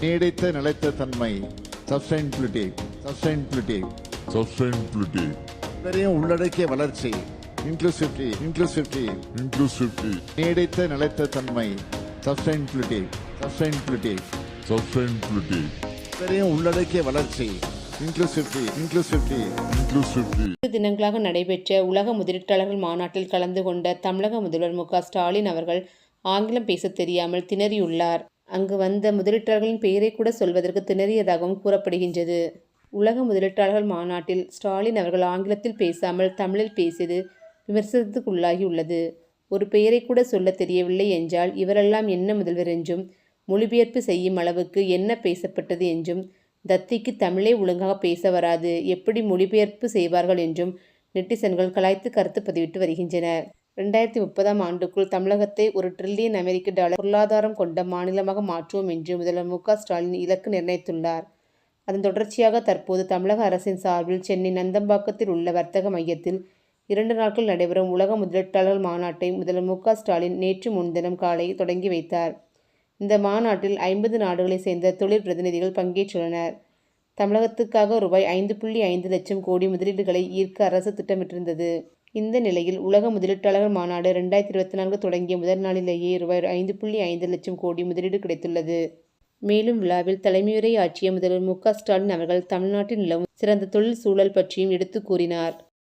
நீடித்த நிலைத்த தன்மை சஸ்டைன்பிலிட்டி சஸ்டைன்பிலிட்டி sustainability, அனைவரையும் உள்ளடக்கிய வளர்ச்சி இன்க்ளூசிவிட்டி இன்க்ளூசிவிட்டி inclusivity, நீடித்த நிலைத்த தன்மை சஸ்டைன்பிலிட்டி சஸ்டைன்பிலிட்டி sustainability, அனைவரையும் உள்ளடக்கிய வளர்ச்சி இன்க்ளூசிவிட்டி இன்க்ளூசிவிட்டி தினங்களாக நடைபெற்ற உலக முதலீட்டாளர்கள் மாநாட்டில் கலந்து கொண்ட தமிழக முதல்வர் மு க ஸ்டாலின் அவர்கள் ஆங்கிலம் பேசத் தெரியாமல் திணறியுள்ளார். அங்கு வந்த முதலீட்டாளர்களின் பெயரை கூட சொல்வதற்கு திணறியதாகவும் கூறப்படுகின்றது. உலக முதலீட்டாளர்கள் மாநாட்டில் ஸ்டாலின் அவர்கள் ஆங்கிலத்தில் பேசாமல் தமிழில் பேசியது விமர்சனத்துக்குள்ளாகியுள்ளது. ஒரு பெயரை கூட சொல்ல தெரியவில்லை என்றால் இவரெல்லாம் என்ன முதல்வர் என்றும் மொழிபெயர்ப்பு செய்யும் அளவுக்கு என்ன பேசப்பட்டது என்றும் தத்திக்கு தமிழே ஒழுங்காக பேச வராது எப்படி மொழிபெயர்ப்பு செய்வார்கள் என்றும் நெட்டிசன்கள் கலாய்த்து கருத்து பதிவிட்டு வருகின்றனர். ரெண்டாயிரத்தி முப்பதாம் ஆண்டுக்குள் தமிழகத்தை ஒரு ட்ரில்லியன் அமெரிக்க டாலர் பொருளாதாரம் கொண்ட மாநிலமாக மாற்றுவோம் என்று முதல்வர் மு ஸ்டாலின் இலக்கு நிர்ணயித்துள்ளார். அதன் தொடர்ச்சியாக தற்போது தமிழக அரசின் சார்பில் சென்னை நந்தம்பாக்கத்தில் உள்ள வர்த்தக மையத்தில் இரண்டு நாட்கள் நடைபெறும் உலக முதலீட்டாளர்கள் மாநாட்டை முதல்வர் மு ஸ்டாலின் நேற்று முன்தினம் காலை தொடங்கி வைத்தார். இந்த மாநாட்டில் ஐம்பது நாடுகளைச் சேர்ந்த தொழில் பிரதிநிதிகள் பங்கேற்றுள்ளனர். தமிழகத்துக்காக ரூபாய் ஐந்து புள்ளி ஐந்து லட்சம் கோடி முதலீடுகளை ஈர்க்க அரசு திட்டமிட்டிருந்தது. இந்த நிலையில் உலக முதலீட்டாளர்கள் மாநாடு ரெண்டாயிரத்தி இருபத்தி நான்கு தொடங்கிய முதல் நாளிலேயே ரூபாய் ஐந்து புள்ளி ஐந்து லட்சம் கோடி முதலீடு கிடைத்துள்ளது. மேலும் விழாவில் தலைமையுரை ஆற்றிய முதல்வர் மு க ஸ்டாலின் அவர்கள் தமிழ்நாட்டில் நிலவும் சிறந்த தொழில் சூழல் பற்றியும் எடுத்து கூறினார்.